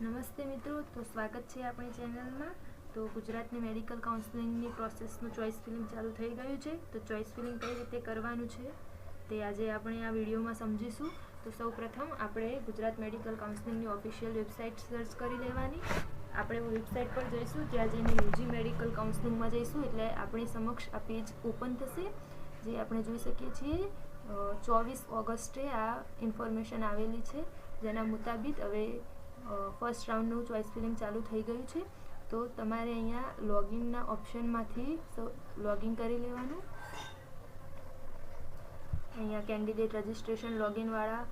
નમસ્તે મિત્રો, તો સ્વાગત છે આપણી ચેનલમાં. તો ગુજરાતની મેડિકલ કાઉન્સિલિંગની પ્રોસેસનું ચોઇસ ફિલિંગ ચાલુ થઈ ગયું છે. તો ચોઇસ ફિલિંગ કઈ રીતે કરવાનું છે તે આજે આપણે આ વિડીયોમાં સમજીશું. તો સૌપ્રથમ આપણે ગુજરાત મેડિકલ કાઉન્સિલિંગની ઓફિશિયલ વેબસાઇટ સર્ચ કરી લેવાની. આપણે વેબસાઇટ પર જઈશું ત્યાં જઈને યુજી મેડિકલ કાઉન્સિલિંગમાં જઈશું. એટલે આપણી સમક્ષ આ પેજ ઓપન થશે, જે આપણે જોઈ શકીએ છીએ. ચોવીસ ઓગસ્ટે આ ઇન્ફોર્મેશન આવેલી છે, જેના મુતાબિક હવે ફર્સ્ટ રાઉન્ડનું ચોઇસ ફિલિંગ ચાલુ થઈ ગયું છે. તો તમારે અહીંયા લોગિનના ઓપ્શનમાંથી લોગિન કરી લેવાનું. અહીંયા કેન્ડિડેટ રજિસ્ટ્રેશન લોગિનવાળા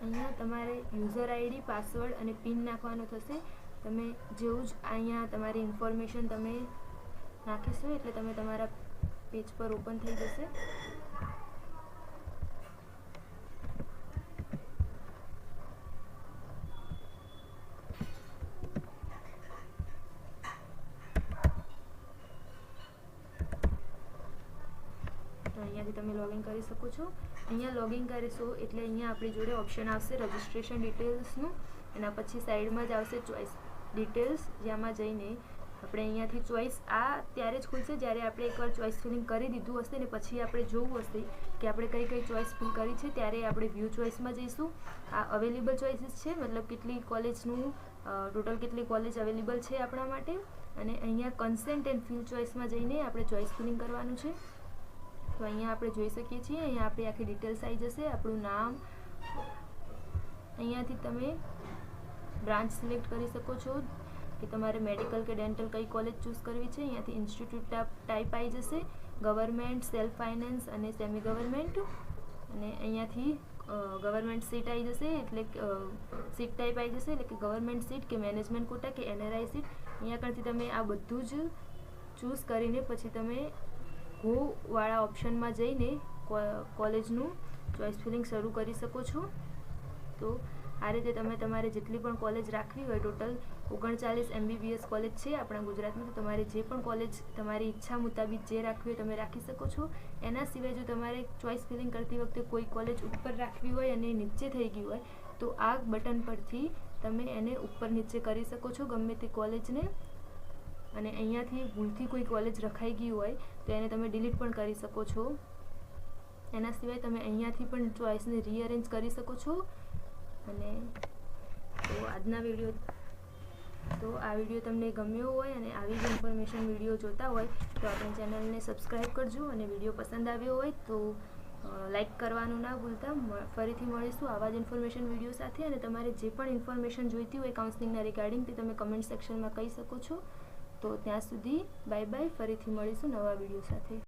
અહીંયા તમારે યુઝર આઈડી પાસવર્ડ અને પિન નાખવાનો થશે. તમે જેવું જ અહીંયા તમારી ઇન્ફોર્મેશન તમે નાખીશું એટલે તમે તમારા પેજ પર ઓપન થઈ જશે. તો અહીંયાથી તમે લોગિન કરી શકો છો. અહીંયા લોગિન કરીશું એટલે અહીંયા આપણી જોડે ઓપ્શન આવશે રજિસ્ટ્રેશન ડિટેલ્સનું એના પછી સાઈડમાં જ આવશે ચોઈસ ડિટેલ્સ જેમાં જઈને આપણે અહીંયાથી ચોઈસ આ ત્યારે જ ખુલશે જ્યારે આપણે એકવાર ચોઈસ ફિલિંગ કરી દીધું હશે ને પછી આપણે જોવું હશે કે આપણે કઈ કઈ ચોઈસ ફિલ કરી છે, ત્યારે આપણે વ્યૂ ચોઈસમાં જઈશું. આ અવેલેબલ ચોઈસીસ છે, મતલબ કેટલી કોલેજનું ટોટલ કેટલી કોલેજ અવેલેબલ છે આપણા માટે. અને અહીંયા કન્સેન્ટ એન્ડ ફિલ ચોઈસમાં જઈને આપણે ચોઈસ ફિલિંગ કરવાનું છે. તો અહીંયા આપણે જોઈ શકીએ છીએ, અહીંયા આપણી આખી ડિટેલ્સ આવી જશે, આપણું નામ. અહીંયાથી તમે બ્રાન્ચ સિલેક્ટ કરી શકો છો. કે તમારે મેડિકલ કે ડેન્ટલ કઈ કોલેજ ચૂઝ કરવી છે? અહીંયાથી ઇન્સ્ટિટ્યૂટ ટાઈપ આવી જશે. ગવર્મેન્ટ સેલ્ફ ફાઇનાન્સ અને સેમી ગવર્મેન્ટ અને અહીંયાથી ગવર્મેન્ટ સીટ આવી જશે એટલે સીટ ટાઈપ આવી જશે એટલે કે ગવર્મેન્ટ સીટ કે મેનેજમેન્ટ કોટા કે એનઆરઆઈ સીટ અહીંયા આગળથી તમે આ બધું જ ચૂઝ કરીને પછી તમે ગો ઓપ્શનમાં જઈને કોલેજનું ચોઈસ ફિલિંગ શરૂ કરી શકો છો. તો આ રીતે તમે તમારે જેટલી પણ કોલેજ રાખવી હોય ટોટલ ઓગણચાલીસ એમબીબીએસ કોલેજ છે આપણા ગુજરાતમાં, તો તમારે જે પણ કોલેજ તમારી ઈચ્છા મુતાબિક જે રાખવી હોય તમે રાખી શકો છો. એના સિવાય જો તમારે ચોઈસ ફિલિંગ કરતી વખતે કોઈ કોલેજ ઉપર રાખવી હોય અને નીચે થઈ ગઈ હોય, તો આ બટન પરથી તમે એને ઉપર નીચે કરી શકો છો, ગમે તે કોલેજને અને અહીંયાથી ભૂલથી કોઈ કોલેજ રખાઈ ગઈ હોય, તો એને તમે ડિલીટ પણ કરી શકો છો. એના સિવાય તમે અહીંયાથી પણ ચોઇસને રીઅરેન્જ કરી શકો છો. અને તો આજના વીડિયો તો આ વીડિયો તમને ગમ્યો હોય અને આવી જ ઇન્ફોર્મેશન વીડિયો જોતા હોય, તો આપણી ચેનલને સબસ્ક્રાઈબ કરજો અને વીડિયો પસંદ આવ્યો હોય તો લાઈક કરવાનું ના ભૂલતા. ફરીથી મળીશું આવા જ ઇન્ફોર્મેશન વીડિયો સાથે અને તમારે જે પણ ઇન્ફોર્મેશન જોઈતી હોય કાઉન્સલિંગના રિગાર્ડિંગ તે તમે કમેન્ટ સેક્શનમાં કહી શકો છો. તો ત્યાં સુધી બાય બાય ફરીથી મળીશું નવા વીડિયો સાથે.